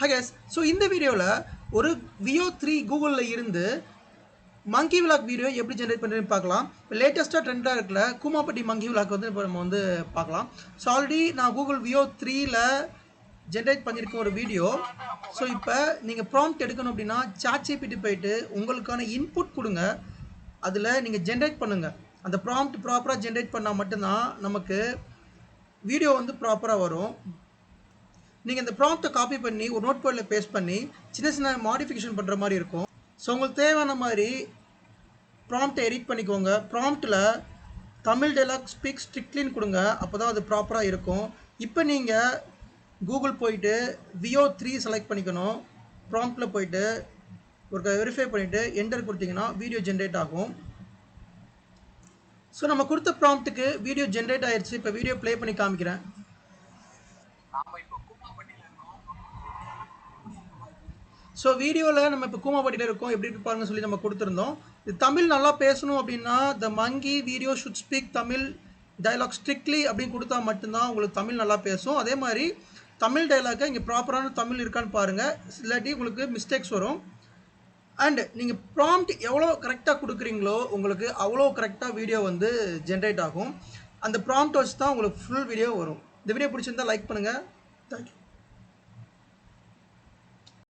High case so இந்த வீடியோவில் ஒரு வியோ த்ரீ கூகுளில் இருந்து மங்கி விளாக் வீடியோ எப்படி ஜென்ரேட் பண்ணுறதுன்னு பார்க்கலாம். இப்போ லேட்டஸ்ட்டாக ட்ரெண்டாக இருக்கல கூமாப்பட்டி மங்கி விளாக் வந்து இப்போ நம்ம வந்து பார்க்கலாம். ஸோ ஆல்ரெடி நான் கூகுள் வியோ த்ரீயில் ஜென்ரேட் பண்ணியிருக்க ஒரு வீடியோ ஸோ இப்போ நீங்கள் ப்ராம்ப்ட் எடுக்கணும் அப்படின்னா சாட்சிபிட்டு போயிட்டு உங்களுக்கான இன்புட் கொடுங்க. அதில் நீங்கள் ஜென்ரேட் பண்ணுங்கள் அந்த ப்ராம்ப்ட் ப்ராப்பராக ஜென்ரேட் பண்ணால் மட்டும்தான் நமக்கு வீடியோ வந்து ப்ராப்பராக வரும். நீங்கள் இந்த ப்ராம்ப்டை காப்பி பண்ணி ஒரு நோட் பேடில் பேஸ்ட் பண்ணி சின்ன சின்ன மாடிஃபிகேஷன் பண்ணுற மாதிரி இருக்கும். ஸோ உங்களுக்கு தேவையான மாதிரி ப்ராம்ப்டை எடிட் பண்ணிக்கோங்க. ப்ராம்ப்டில் தமிழ் டெலாக் ஸ்பீக் ஸ்ட்ரிக்ட்லின்னு கொடுங்க. அப்போ தான் அது ப்ராப்பராக இருக்கும். இப்போ நீங்கள் கூகுள் போயிட்டு வியோ த்ரீ செலக்ட் பண்ணிக்கணும். ப்ராம்ப்டில் போயிட்டு ஒரு வெரிஃபை பண்ணிவிட்டு என்டர் கொடுத்தீங்கன்னா வீடியோ ஜென்ரேட் ஆகும். ஸோ நம்ம கொடுத்த ப்ராம்ப்ட்டுக்கு வீடியோ ஜென்ரேட் ஆயிடுச்சு இப்போ வீடியோ ப்ளே பண்ணி காமிக்கிறேன். ஸோ வீடியோவில் நம்ம இப்போ கூமாப்பட்டியில் இருக்கோம். எப்படி இருக்கு பாருங்க சொல்லி நம்ம கொடுத்துருந்தோம். இது தமிழ் நல்லா பேசணும் அப்படின்னா the monkey video should speak Tamil dialogue strictly அப்படின்னு கொடுத்தா மட்டும்தான் உங்களுக்கு தமிழ் நல்லா பேசும். அதே மாதிரி தமிழ் டைலாக்கை இங்கே ப்ராப்பரான தமிழ் இருக்கான்னு பாருங்கள் இல்லாட்டி உங்களுக்கு மிஸ்டேக்ஸ் வரும். அண்ட் நீங்கள் ப்ராம்ப்ட் எவ்வளோ கரெக்டாக கொடுக்குறீங்களோ உங்களுக்கு அவ்வளோ கரெக்டாக வீடியோ வந்து ஜென்ரேட் ஆகும். அந்த ப்ராம்ப்ட் வச்சு தான் உங்களுக்கு ஃபுல் வீடியோ வரும். இந்த வீடியோ பிடிச்சிருந்தா லைக் பண்ணுங்கள் தேங்க்யூ